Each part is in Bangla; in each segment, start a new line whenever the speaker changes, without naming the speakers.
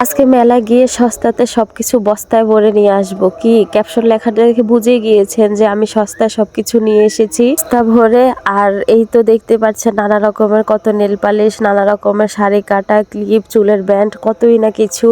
আজকে মেলা গিয়ে সস্তাতে সবকিছু বস্তায় ভরে নিয়ে আসব। কি? ক্যাপশন লেখাটা দেখে বুঝে গিয়েছেন যে আমি সস্তায় সবকিছু নিয়ে এসেছি। বস্তা ভরে আর এই তো দেখতে পাচ্ছেন নানা রকমের কত নেল পালিশ, নানা রকমের শাড়ি কাটা ক্লিপ চুলের ব্যান্ড কতই না কিছু।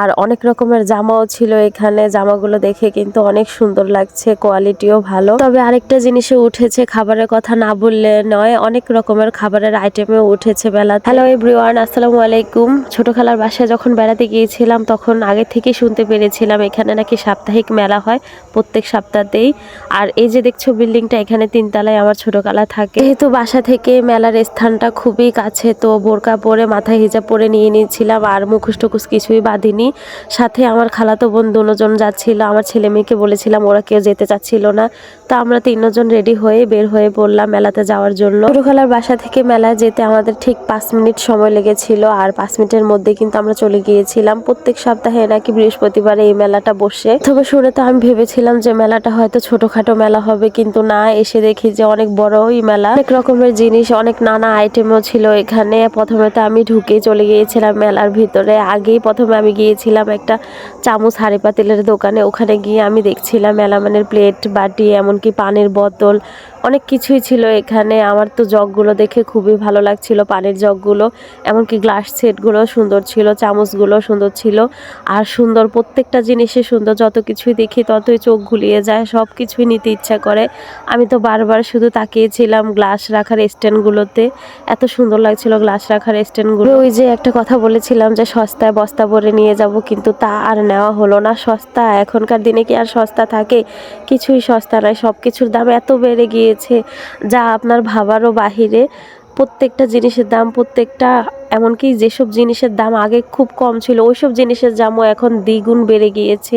আর অনেক রকমের জামাও ছিল এখানে। জামাগুলো দেখে কিন্তু অনেক সুন্দর লাগছে কোয়ালিটিও ভালো। তবে আরেকটা জিনিসে উঠেছে, খাবারের কথা না বললে নয়, অনেক রকমের খাবারের আইটেমেও উঠেছে বেলা হ্যালো এভরিওয়ান আসসালামু আলাইকুম। ছোট খেলার বাসায় যখন বেড়াতে গিয়েছিলাম, তখন আগে থেকে শুনতে পেরেছিলাম এখানে নাকি সাপ্তাহিক মেলা হয় প্রত্যেক সপ্তাহতেই। আর এই যে দেখছ বিল্ডিংটা, এখানে তিনতলায় আমার ছোট খালা থাকে। যেহেতু বাসা থেকে মেলার স্থানটা খুবই কাছে, তো বোরকা পরে, মাথায় হিজাব পরে নিয়ে নিয়েছিলাম, আর মুখোশ টুকুস কিছুই বাঁধিনি। সাথে আমার খালাতো বোন দুজন যাচ্ছিল, আমার ছেলে মেয়েকে বলেছিলাম ওরা কেউ যেতে চাচ্ছিল না। তো আমরা তিনজন রেডি হয়ে বের হয়ে পড়লাম মেলাতে যাওয়ার জন্য। ছোট খালার বাসা থেকে মেলায় যেতে আমাদের ঠিক পাঁচ মিনিট সময় লেগেছিল, আর পাঁচ মিনিটের মধ্যে কিন্তু আমরা চলে গিয়েছিলাম প্রত্যেক সপ্তাহে নাকি বৃহস্পতিবারে এই মেলাটা বসে। তবে শুনে তো আমি ভেবেছিলাম যে মেলাটা হয়তো ছোটখাটো মেলা হবে, কিন্তু না, এসে দেখি যে অনেক বড়ই মেলা। অনেক রকমের জিনিস, অনেক নানা আইটেমও ছিল এখানে। প্রথমে তো আমি ঢুকে চলে গিয়েছিলাম মেলার ভিতরে। আগেই প্রথমে আমি গিয়েছিলাম একটা চামচ হাড়ি পাতিলের দোকানে। ওখানে গিয়ে আমি দেখছিলাম মেলামানের প্লেট বাটি, এমনকি পানির বোতল, অনেক কিছুই ছিল এখানে। আমার তো জগগুলো দেখে খুবই ভালো লাগছিল, পানির জগগুলো, এমনকি গ্লাস সেটগুলো সুন্দর ছিল, চামচগুলো সুন্দর ছিল। আর সুন্দর প্রত্যেকটা জিনিসে সুন্দর। যত কিছুই দেখি ততই চোখ ঘুলিয়ে যায় সব কিছুই নিতে ইচ্ছা করে। আমি তো বারবার শুধু তাকিয়েছিলাম গ্লাস রাখার স্ট্যান্ডগুলোতে এত সুন্দর লাগছিল গ্লাস রাখার স্ট্যান্ডগুলো ওই যে একটা কথা বলেছিলাম যে সস্তায় বস্তা ভরে নিয়ে যাব, কিন্তু তা আর নেওয়া হলো না। সস্তা এখনকার দিনে কি আর সস্তা থাকে? কিছুই সস্তা নয় সব কিছুর দাম এত বেড়ে গিয়েছে। যা আপনার ভাবারও বাহিরে। প্রত্যেকটা জিনিসের দাম, প্রত্যেকটা এমনকি যেসব জিনিসের দাম আগে খুব কম ছিল, ওইসব জিনিসের দামও এখন দ্বিগুণ বেড়ে গিয়েছে।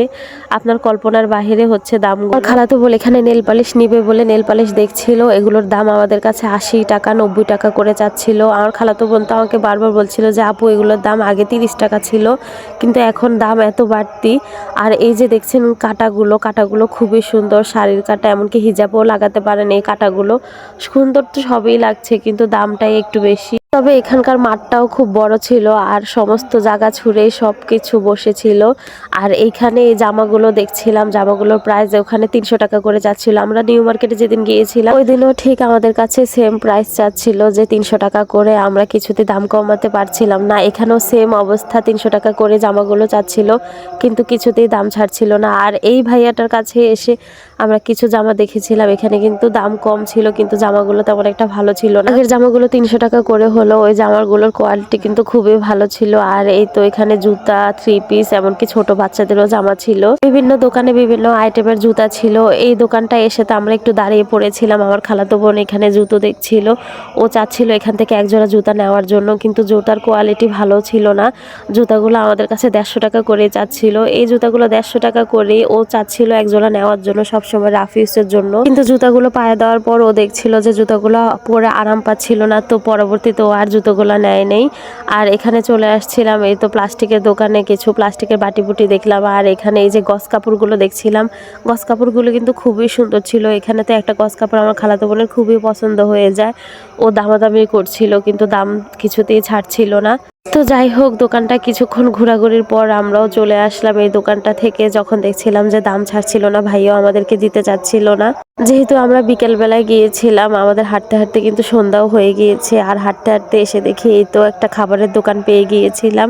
আপনার কল্পনার বাহিরে হচ্ছে দাম খালাতো বলে, এখানে নেল পালিশ নিবে বলে নেল পালিশ দেখছিল, এগুলোর দাম আমাদের কাছে আশি টাকা, নব্বই টাকা করে চাচ্ছিল। আমার খালাতো বোন তো আমাকে বারবার বলছিল যে, আপু, এগুলোর দাম আগে তিরিশ টাকা ছিল, কিন্তু এখন দাম এত বাড়তি। আর এই যে দেখছেন কাটাগুলো কাটাগুলো খুবই সুন্দর, শাড়ির কাটা, এমনকি হিজাবও লাগাতে পারেন এই কাটাগুলো। সুন্দর তো সবই লাগছে, কিন্তু দামটাই একটু বেশি। তবে এখানকার মাঠটাও খুব বড় ছিল আর সমস্ত জায়গা ছুঁড়েই সব কিছু বসেছিল। আর এইখানে এই জামাগুলো দেখছিলাম, জামাগুলোর প্রাইস ওখানে তিনশো টাকা করে যাচ্ছিল। আমরা নিউ মার্কেটে যেদিন গিয়েছিলাম ওই দিনও ঠিক আমাদের কাছে সেম প্রাইস চাচ্ছিল যে তিনশো টাকা করে। আমরা কিছুতে দাম কমাতে পারছিলাম না। এখানেও সেম অবস্থা, তিনশো টাকা করে জামাগুলো চাচ্ছিল কিন্তু কিছুতেই দাম ছাড়ছিল না। আর এই ভাইয়াটার কাছে এসে আমরা কিছু জামা দেখেছিলাম। এখানে কিন্তু দাম কম ছিল, কিন্তু জামাগুলো তেমন একটা ভালো ছিল না। আগের জামাগুলো তিনশো টাকা করে হলো, ওই জামাগুলোর কোয়ালিটি কিন্তু খুবই ভালো ছিল। আর এই তো এখানে জুতা থ্রি পিস এমনকি ছোট বাচ্চাদেরও জামা ছিল। বিভিন্ন দোকানে বিভিন্ন আইটেমের জুতা ছিল। এই দোকানটা এসে তো আমরা একটু দাঁড়িয়ে পড়েছিলাম। আমার খালাতো বোন এখানে জুতো দেখছিল। ও চাচ্ছিল এখান থেকে একজোড়া জুতা নেওয়ার জন্য, কিন্তু জুতার কোয়ালিটি ভালো ছিল না। জুতাগুলো আমাদের কাছে দেড়শো টাকা করে চাচ্ছিল। এই জুতাগুলো দেড়শো টাকা করে ও চাচ্ছিল একজোড়া নেওয়ার জন্য সবসময় রাফিউসের জন্য। কিন্তু জুতাগুলো পায়ে দেওয়ার পর ও দেখছিল যে জুতাগুলো পরে আরাম পাচ্ছিল না। তো পরবর্তীতে ও আর জুতোগুলো নেয় নেই। আর এখানে চলে আসছিলাম, এই তো প্লাস্টিকের দোকানে কিছু প্লাস্টিকের বাটি বুটি দেখলাম। আর এখানে এই যে গস কাপড়গুলো দেখছিলাম, গস কাপড়গুলো কিন্তু খুবই সুন্দর ছিল। এখানে তো একটা গস কাপড় আমার খালাতো বোনের খুবই পছন্দ হয়ে যায়। ও দামাদামি করছিল, কিন্তু দাম কিছুতেই ছাড়ছিল না। তো যাই হোক, দোকানটা কিছুক্ষণ ঘোরাঘুরির পর আমরাও চলে আসলাম এই দোকানটা থেকে। যখন দেখছিলাম যে দাম ছাড়ছিল না, ভাইও আমাদেরকে দিতে চাচ্ছিল না। যেহেতু আমরা বিকেল বেলায় গিয়েছিলাম, আমাদের হাঁটতে হাঁটতে কিন্তু সন্ধ্যাও হয়ে গিয়েছে। আর হাঁটতে হাঁটতে এসে দেখি এই তো একটা খাবারের দোকান পেয়ে গিয়েছিলাম।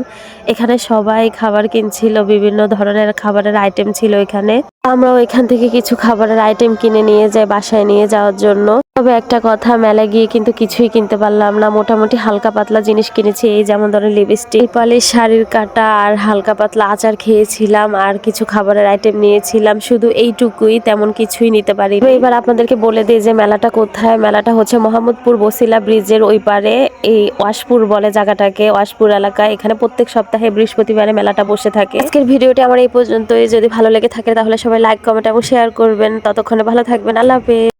এখানে সবাই খাবার কিনছিল, বিভিন্ন ধরনের খাবারের আইটেম ছিল এখানে। আমরাও এখান থেকে কিছু খাবারের আইটেম কিনে নিয়ে যাই, বাসায় নিয়ে যাওয়ার জন্য। তবে একটা কথা মেলা গিয়ে কিন্তু কিছুই কিনতে পারলাম না। মোটামুটি হালকা পাতলা জিনিস কিনেছি, এই যেমন ধরেন লিপস্টিক পালে শাড়ির কাটা আর হালকা পাতলা আচার খেয়েছিলাম আর কিছু খাবারের আইটেম নিয়েছিলাম। শুধু এইটুকুই, তেমন কিছুই নিতে পারি এবার আপনাদেরকে বলে দিই যে মেলাটা কোথায়? মেলাটা হচ্ছে মোহাম্মদপুর বসিলা ব্রিজের ওই পারে, এই ওয়াশপুর বলে জায়গাটাকে, ওয়াশপুর এলাকায়। এখানে প্রত্যেক সপ্তাহে বৃহস্পতিবারে মেলাটা বসে থাকে। আজকের ভিডিওটি আমার এই পর্যন্তই। যদি ভালো লেগে থাকে তাহলে সবাই লাইক কমেন্ট এবং শেয়ার করবেন। ততক্ষণে ভালো থাকবেন। আল্লাহ হাফেজ।